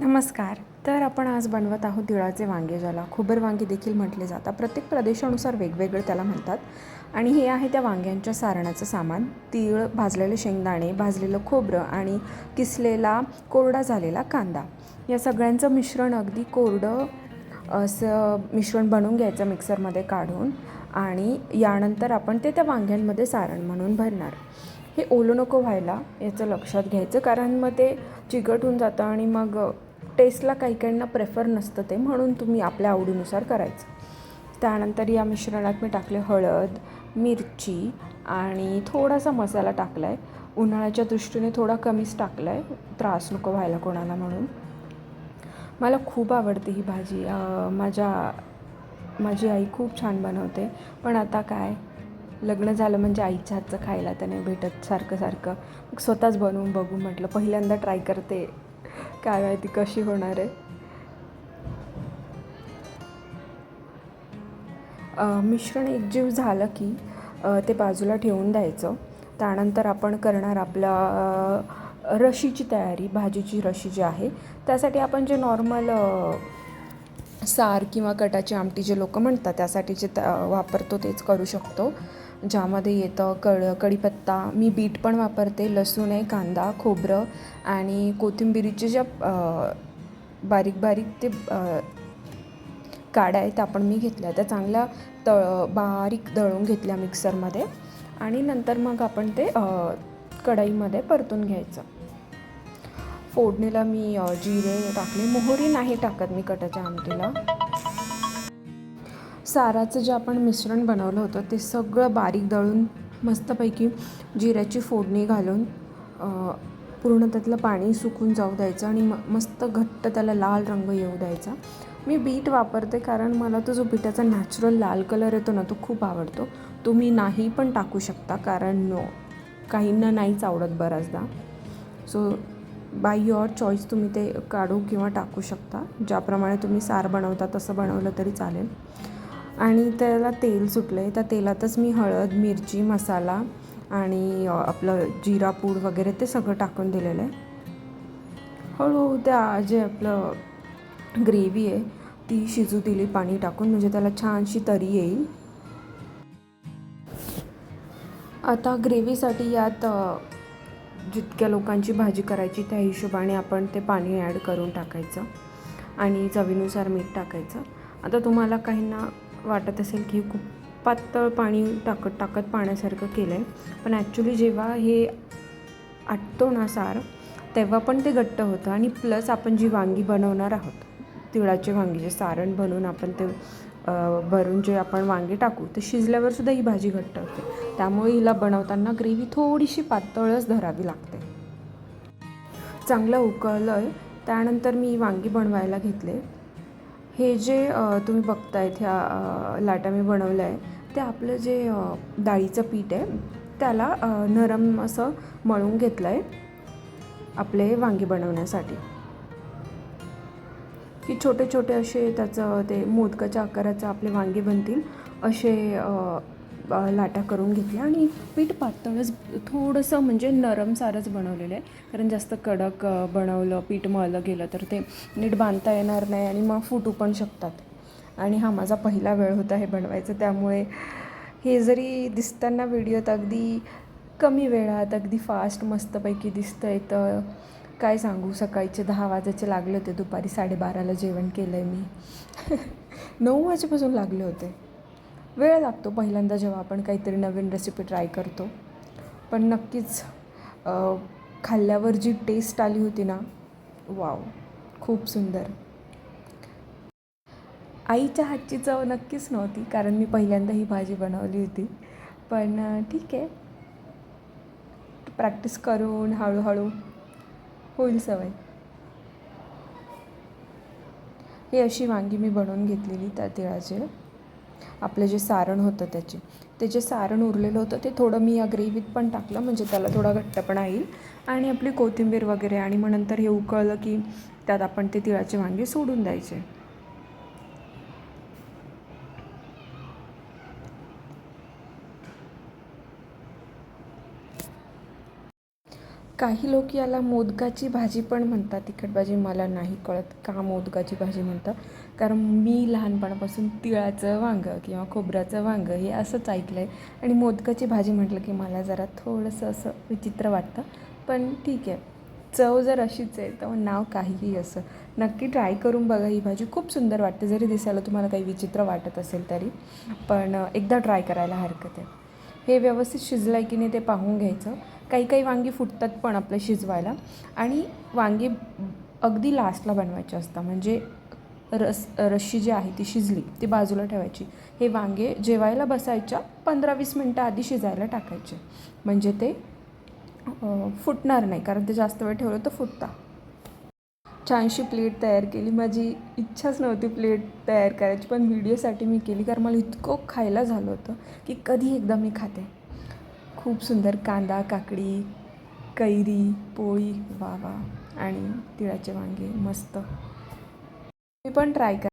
नमस्कार. तर आपण आज बनवत आहोत तिळाचे वांगे ज्याला खुबर वांगे देखील म्हटले जातात. प्रत्येक प्रदेशानुसार वेगवेगळे त्याला म्हणतात. आणि हे आहे त्या वांग्यांच्या सारणाचं सामान. तीळ भाजलेले शेंगदाणे भाजलेलं खोबरं आणि किसलेला कोरडा झालेला कांदा. या सगळ्यांचं मिश्रण अगदी कोरडं असं मिश्रण बनवून घ्यायचं मिक्सरमध्ये काढून आणि यानंतर आपण ते त्या वांग्यांमध्ये सारण म्हणून भरणार. हे ओलं नको व्हायला याचं लक्षात घ्यायचं कारण मग ते चिकट होऊन जातं आणि मग टेस्टला काही काहींना प्रेफर नसतं ते म्हणून तुम्ही आपल्या आवडीनुसार करायचं. त्यानंतर या मिश्रणात मी टाकले हळद मिरची आणि थोडासा मसाला टाकला आहे उन्हाळ्याच्या दृष्टीने थोडा कमीच टाकला आहे त्रास नको व्हायला कोणाला म्हणून. मला खूप आवडते ही भाजी. माझ्या माझी आई खूप छान बनवते. पण आता काय लग्न झालं म्हणजे आईच्या हातचं खायला तर नाही भेटत सारखं सारखं. मग स्वतःच बनवून बघू म्हटलं. पहिल्यांदा ट्राय करते. काय माहिती कशी होणार आहे? मिश्रण एकजीव झालं की ते बाजूला ठेवून द्यायचं. त्यानंतर आपण करणार आपला रशीची तयारी भाजीची रशी जी आहे. त्यासाठी आपण जे नॉर्मल सार किंवा कटाची आमटी जे लोक म्हणतात त्यासाठी जे त वापरतो तेच करू शकतो. ज्यामध्ये येतं कड कढीपत्ता मी बीट पण वापरते लसूण आहे कांदा खोबरं आणि कोथिंबिरीचे ज्या बारीक बारीक ते काड्या आहेत त्या पण मी घेतल्या. त्या चांगल्या तळ बारीक दळून घेतल्या मिक्सरमध्ये आणि नंतर मग आपण ते कढईमध्ये परतून घ्यायचं. फोडणीला मी जिरे टाकले. मोहरी नाही टाकत मी कटाच्या आमटीला. साराचं जे आपण मिश्रण बनवलं होतं ते सगळं बारीक दळून मस्तपैकी जिऱ्याची फोडणी घालून पूर्ण त्यातलं पाणी सुकून जाऊ द्यायचं आणि म मस्त घट्ट त्याला लाल रंग येऊ द्यायचा. मी बीट वापरते कारण मला तो जो बिटाचा नॅचरल लाल कलर येतो ना तो खूप आवडतो. तुम्ही नाही पण टाकू शकता कारण काहींना नाहीच आवडत बऱ्याचदा. सो बाय युअर चॉईस तुम्ही ते काढू किंवा टाकू शकता. ज्याप्रमाणे तुम्ही सार बनवता तसं बनवलं तरी चालेल. आणि त्याला तेल सुटलं आहे त्या तेलातच मी हळद मिरची मसाला आणि आपलं जिरा पूड वगैरे ते सगळं टाकून दिलेलं आहे. हळूहळू त्या जे आपलं ग्रेव्ही आहे ती शिजू दिली पाणी टाकून म्हणजे त्याला छानशी तरी येईल. आता ग्रेव्हीसाठी यात जितक्या लोकांची भाजी करायची त्या हिशोबाने आपण ते पाणी ॲड करून टाकायचं आणि चवीनुसार मीठ टाकायचं. आता तुम्हाला काहींना वाटत असेल की खूप पातळ पाणी टाकत टाकत पाण्यासारखं केलं आहे पण ॲक्च्युली जेव्हा हे आटतो ना सार तेव्हा पण ते घट्ट होतं आणि प्लस आपण जी वांगी बनवणार आहोत तिळाचे वांगी जे सारण बनवून आपण ते भरून जे आपण वांगे टाकू ते शिजल्यावरसुद्धा ही भाजी घट्ट होते. त्यामुळे हिला बनवताना ग्रेव्ही थोडीशी पातळच धरावी लागते. चांगलं उकळलं आहे त्यानंतर मी वांगी बनवायला घेतले. हे जे तुम्ही बघतायत ह्या लाटा मी बनवलं आहे ते आपलं जे डाळीचं पीठ आहे त्याला नरम असं मळून घेतलं आहे आपले वांगी बनवण्यासाठी. की छोटे छोटे असे त्याचं ते मोदकाच्या आकाराचं आपले वांगे बनतील असे लाटा करून घेतल्या. आणि पीठ पातळच थोडंसं म्हणजे नरमसारच बनवलेलं आहे. कारण जास्त कडक बनवलं पीठ मळलं गेलं तर ते नीट बांधता येणार नाही आणि मग फुटू पण शकतात. आणि हा माझा पहिला वेळ होता हे बनवायचं. त्यामुळे हे जरी दिसताना व्हिडिओत अगदी कमी वेळात अगदी फास्ट मस्तपैकी दिसतं आहे तर काय सांगू? सकाळचे दहा वाजायचे लागले होते. दुपारी साडेबाराला जेवण केलं आहे मी. नऊ वाजेपासून लागले होते. वेळ लागतो पहिल्यांदा जेव्हा आपण काहीतरी नवीन रेसिपी ट्राय करतो. पण नक्कीच खाल्ल्यावर जी टेस्ट आली होती ना वाव खूप सुंदर. आईच्या हातची चव नक्कीच नव्हती कारण मी पहिल्यांदा ही भाजी बनवली होती. पण ठीक आहे. प्रॅक्टिस करून हळूहळू होईल सवय. ही अशी वांगी मी बनवून घेतलेली त्या तिळाचे. आपलं जे सारण होतं त्याचे. ते जे सारण उरलेलं होतं ते थोडं मी या ग्रेव्हीत पण टाकलं म्हणजे त्याला थोडा घट्टपणा येईल. आणि आपली कोथिंबीर वगैरे आणि मग नंतर हे उकळलं की त्यात आपण ते तिळाचे वांगे सोडून द्यायचे. काही लोक याला मोदकाची भाजी पण म्हणतात. तिखट भाजी मला नाही कळत का मोदकाची भाजी म्हणतात. कारण मी लहानपणापासून तिळाचं वांगं किंवा खोबऱ्याचं वांगं हे असंच ऐकलं आहे आणि मोदकाची भाजी म्हटलं की मला जरा थोडंसं असं विचित्र वाटतं. पण ठीक आहे. चव जर अशीच आहे तर नाव काहीही असं. नक्की ट्राय करून बघा ही भाजी. खूप सुंदर वाटते. जरी दिसायला तुम्हाला काही विचित्र वाटत असेल तरी. पण एकदा ट्राय करायला हरकत आहे. हे व्यवस्थित शिजलं आहे की नाही ते पाहून घ्यायचं. काही काही वांगी फुटतात पण आपलं शिजवायला. आणि वांगी अगदी लास्टला बनवायचे असतात. म्हणजे रस रस्सी जी आहे ती शिजली ती बाजूला ठेवायची. हे वांगे जेवायला बसायच्या पंधरा वीस मिनटं आधी शिजायला टाकायचे. म्हणजे ते फुटणार नाही. कारण ते जास्त वेळ ठेवलं तर फुटता. छानशी प्लेट तयार केली. माझी इच्छाच नव्हती प्लेट तयार करायची. पण व्हिडिओसाठी मी केली. कारण मला इतकं खायला झालं होतं की कधी एकदा मी खाते. खूप सुंदर कांदा काकडी कैरी पोळी वा वा आणि तिळाचे वांगे. मस्त. मी पण ट्राय कर